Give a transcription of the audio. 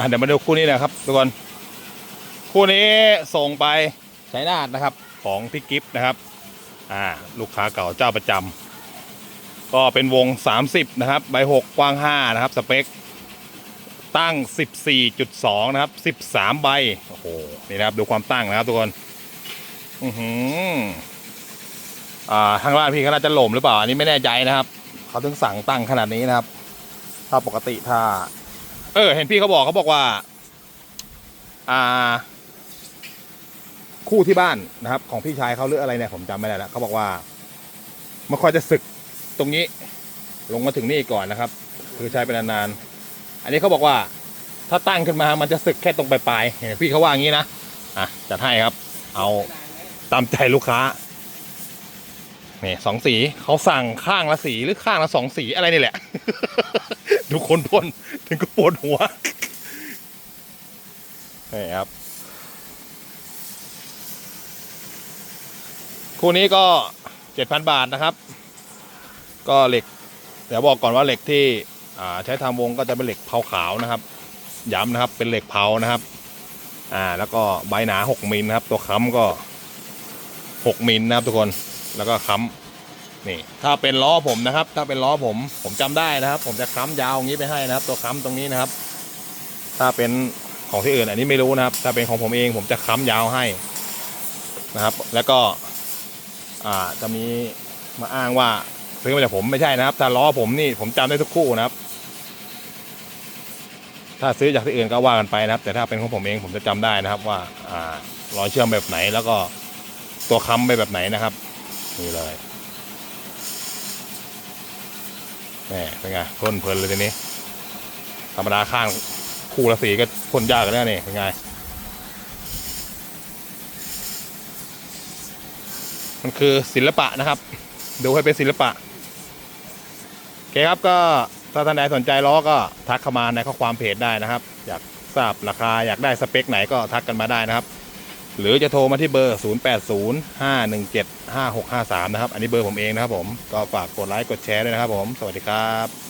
อะเดี๋ยวมาดูคู่นี้นะครับทุกคนคู่นี้ส่งไปใช้นาทนะครับของพี่กิฟต์นะครับ อ่า ลูกค้าเก่าเจ้าประจำก็เป็นวง 30 นะครับ ใบ 6 กว้าง 5 นะครับ สเปค ตั้ง 14.2 นะครับ 13 ใบ โอ้โห นี่นะครับ ดูความตั้งนะครับทุกคน อือหืออ่าทางร้านพี่เขาน่าจะหล่มหรือเปล่า อันนี้ไม่แน่ใจนะครับ เขาถึงสั่งตั้งขนาดนี้นะครับ ถ้าปกติถ้า เออ เห็นพี่เขาบอกเขาบอกว่า อ่า คู่ที่บ้านนะครับ ของพี่ชายเขาหรืออะไรเนี่ยผมจำไม่ได้แล้วเขาบอกว่าไม่ค่อยจะสึกตรงนี้ ลงมาถึงนี่ก่อนนะครับ คือใช้เป็นนานๆอันนี้เขาบอกว่า ถ้าตั้งขึ้นมามันจะสึกแค่ตรงปลายๆเห็นพี่เขาว่าอย่างนี้นะอะจัดให้ครับ เอาตามใจลูกค้า นี่สองสีเขาสั่งข้างละสีหรือข้างละสองสีอะไรนี่แหละ ทุกคนพ่นถึงก็ปวดหัวนี่ครับ คู่นี้ก็เจ็ดพันบาทนะครับ ก็เหล็ก เดี๋ยวบอกก่อนว่าเหล็กที่ใช้ทำวงก็จะเป็นเหล็กเผาขาวนะครับ ย้ำนะครับเป็นเหล็กเผานะครับอ่าแล้วก็ใบหนาหกมิลนะครับ ตัวค้ำก็หกมิลนะครับทุกคน แล้วก็ค้ำนี่ ถ้าเป็นล้อผมนะครับ ถ้าเป็นล้อผม ผมจำได้นะครับ ผมจะค้ำยาวอย่างนี้ไปให้นะครับ ตัวค้ำตรงนี้นะครับ ถ้าเป็นของที่อื่น อันนี้ไม่รู้นะครับ ถ้าเป็นของผมเอง ผมจะค้ำยาวให้นะครับ แล้วก็อ่าจะมีมาอ้างว่าซื้อมาจากผมไม่ใช่นะครับ ถ้าล้อผมนี่ผมจำได้ทุกคู่นะครับ ถ้าซื้อจากที่อื่นก็ว่ากันไปนะครับ แต่ถ้าเป็นของผมเองผมจะจำได้นะครับว่าอ่ารอยเชื่อมแบบไหนแล้วก็ตัวค้ำไปแบบไหนนะครับ นี่เลยแหมเป็นไงพ่นเพลินเลยทีนี้ ธรรมดาข้างคู่ละสีก็พ่นยากกันแล้วนี่เป็นไง มันคือศิลปะนะครับ ดูให้เป็นศิลปะโอเคครับก็ถ้าท่านใดสนใจล้อก็ทักเข้ามาในข้อความเพจได้นะครับ อยากทราบราคาอยากได้สเปคไหนก็ทักกันมาได้นะครับ หรือจะโทรมาที่เบอร์ 0805175653 นะครับ อันนี้เบอร์ผมเองนะครับผม ก็ฝากกดไลค์ กดแชร์ด้วยนะครับผม สวัสดีครับ